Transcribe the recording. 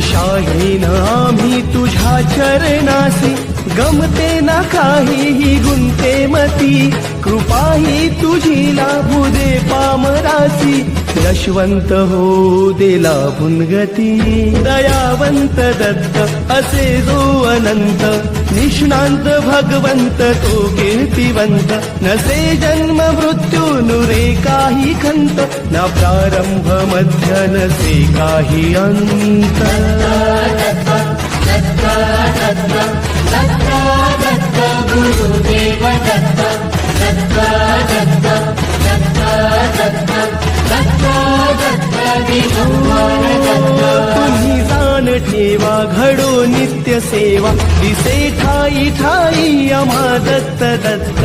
शाहीन आम्ही तुझ्या चरणासी. गमते ना काहीही गुंते मती. कृपाही तुझी लाभू दे पामरासी. यशवंत हो देला भुनगती दयावंत दत्त असे जो अनंत. निष्णांत भगवंत तो कीर्तिवंत. नसे जन्म मृत ना प्रारंभ मध्य नसे काही अंत। तुम्ही जाण ठेवा घडो नित्य सेवा दिसे ठाई ठाई अमा दत्त दत्त